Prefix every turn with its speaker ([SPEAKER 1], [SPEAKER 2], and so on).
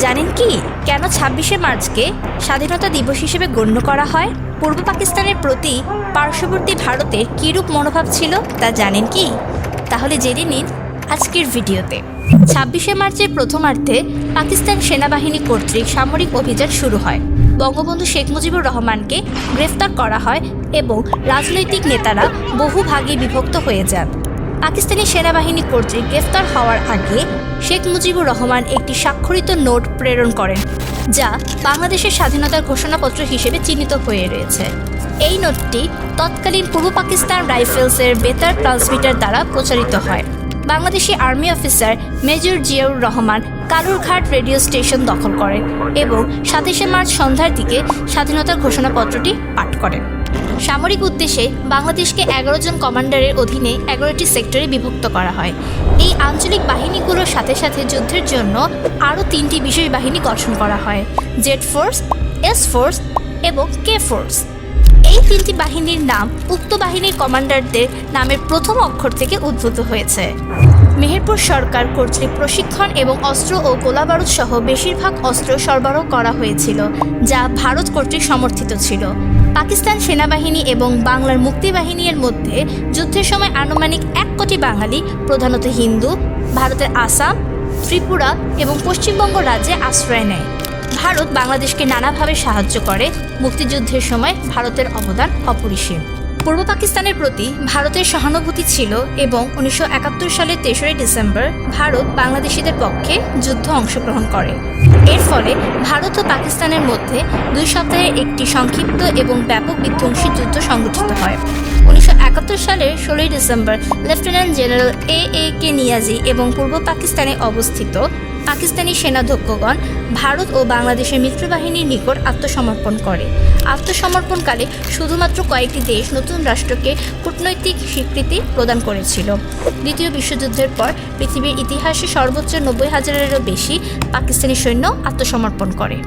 [SPEAKER 1] জানেন কি? কেন ছাব্বিশে মার্চকে স্বাধীনতা দিবস হিসেবে গণ্য করা হয়? পূর্ব পাকিস্তানের প্রতি পার্শ্ববর্তী ভারতের কীরূপ মনোভাব ছিল তা জানেন কি? তাহলে জেনে নিন আজকের ভিডিওতে। ছাব্বিশে মার্চের প্রথমার্ধে পাকিস্তান সেনাবাহিনী কর্তৃক সামরিক অভিযান শুরু হয়। বঙ্গবন্ধু শেখ মুজিবুর রহমানকে গ্রেফতার করা হয় এবং রাজনৈতিক নেতারা বহু ভাগে বিভক্ত হয়ে যান। পাকিস্তানি সেনাবাহিনী কর্তৃক গ্রেফতার হওয়ার আগে শেখ মুজিবুর রহমান একটি স্বাক্ষরিত নোট প্রেরণ করেন, যা বাংলাদেশের স্বাধীনতার ঘোষণাপত্র হিসেবে চিহ্নিত হয়ে রয়েছে। এই নোটটি তৎকালীন পূর্ব পাকিস্তান রাইফেলসের বেতার ট্রান্সমিটার দ্বারা প্রচারিত হয়। Bangladeshi army officer major Ziaur Rahman Kalurghat radio station দখল করেন এবং সাতাশে মার্চ সন্ধ্যার দিকে স্বাধীনতার ঘোষণাপত্রটি পাঠ করেন। সামরিক উদ্দেশ্যে বাংলাদেশকে এগারো জন কমান্ডারের অধীনে এগারোটি সেক্টরে বিভক্ত করা হয়। এই আঞ্চলিক বাহিনীগুলোর সাথে সাথে যুদ্ধের জন্য আরও তিনটি বিশেষ বাহিনী গঠন করা হয়, জেড ফোর্স, এস ফোর্স এবং কে ফোর্স। এই তিনটি বাহিনীর নাম উক্ত বাহিনীর কমান্ডারদের নামের প্রথম অক্ষর থেকে উদ্ভূত হয়েছে। মেহেরপুর সরকার কর্তৃক প্রশিক্ষণ এবং অস্ত্র ও গোলাবারুদ সহ বেশিরভাগ অস্ত্র সরবরাহ করা হয়েছিল, যা ভারত কর্তৃক সমর্থিত ছিল। পাকিস্তান সেনাবাহিনী এবং বাংলার মুক্তিবাহিনীর মধ্যে যুদ্ধের সময় আনুমানিক এক কোটি বাঙালি, প্রধানত হিন্দু, ভারতের আসাম, ত্রিপুরা এবং পশ্চিমবঙ্গ রাজ্যে আশ্রয় নেয়। ভারত বাংলাদেশকে নানাভাবে সাহায্য করে। মুক্তিযুদ্ধের সময় ভারতের অবদান অপরিসীম। পূর্ব পাকিস্তানের প্রতি ভারতের সহানুভূতি ছিল এবং উনিশশো একাত্তর সালের তেসরা ডিসেম্বর ভারত বাংলাদেশিদের পক্ষে যুদ্ধ অংশগ্রহণ করে। এর ফলে ভারত ও পাকিস্তানের মধ্যে দুই সপ্তাহের একটি সংক্ষিপ্ত এবং ব্যাপক বিধ্বংসী যুদ্ধ সংগঠিত হয়। উনিশশো একাত্তর সালের ষোলোই December lieutenant general A A K Niazi এবং পূর্ব পাকিস্তানে অবস্থিত পাকিস্তানি সেনাধ্যক্ষগণ ভারত ও বাংলাদেশের মিত্রবাহিনীর নিকট আত্মসমর্পণ করে। আত্মসমর্পণকালে শুধুমাত্র কয়েকটি দেশ নতুন রাষ্ট্রকে কূটনৈতিক স্বীকৃতি প্রদান করেছিল। দ্বিতীয় বিশ্বযুদ্ধের পর পৃথিবীর ইতিহাসে সর্বোচ্চ নব্বই হাজারেরও বেশি পাকিস্তানি সৈন্য আত্মসমর্পণ করে।